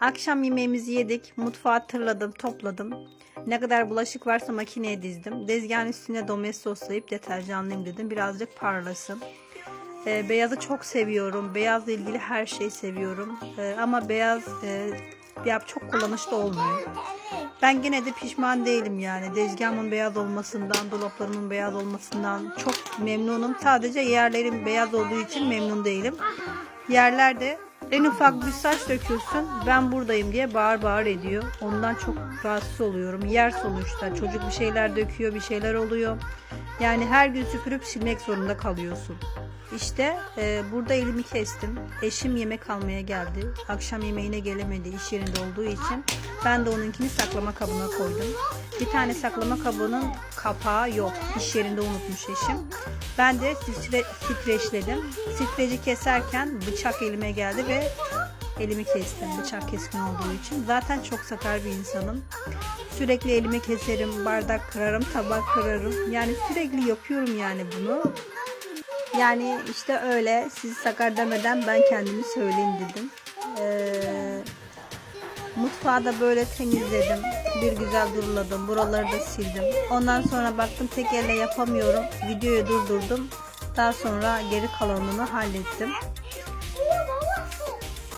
Akşam yemeğimizi yedik. Mutfağı tırladım, topladım. Ne kadar bulaşık varsa makineye dizdim. Dezgahın üstüne domates soslayıp deterjanlayayım dedim. Birazcık parlasın. Ee, beyazı çok seviyorum. Beyazla ilgili her şeyi seviyorum. Ee, ama beyaz e, ya çok kullanışlı olmuyor. Ben gene de pişman değilim yani. Dezgahımın beyaz olmasından, dolaplarımın beyaz olmasından çok memnunum. Sadece yerlerim beyaz olduğu için memnun değilim. Yerlerde en ufak bir saç dökülsün ben buradayım diye bağır bağır ediyor. Ondan çok rahatsız oluyorum. Yer sonuçta çocuk bir şeyler döküyor bir şeyler oluyor. Yani her gün süpürüp silmek zorunda kalıyorsun. İşte e, burada elimi kestim. Eşim yemek almaya geldi. Akşam yemeğine gelemedi iş yerinde olduğu için. Ben de onunkini saklama kabına koydum. Bir tane saklama kabının kapağı yok. İş yerinde unutmuş eşim. Ben de stre, streçledim. Streci keserken bıçak elime geldi ve elimi kestim. Bıçak keskin olduğu için. Zaten çok sakar bir insanım. Sürekli elimi keserim, bardak kırarım, tabak kırarım. Yani sürekli yapıyorum yani bunu. Yani işte öyle sizi sakar demeden ben kendimi söyleyeyim dedim. Ee, mutfağı da böyle temizledim. Bir güzel duruladım. Buraları da sildim. Ondan sonra baktım tek elle yapamıyorum. Videoyu durdurdum. Daha sonra geri kalanını hallettim.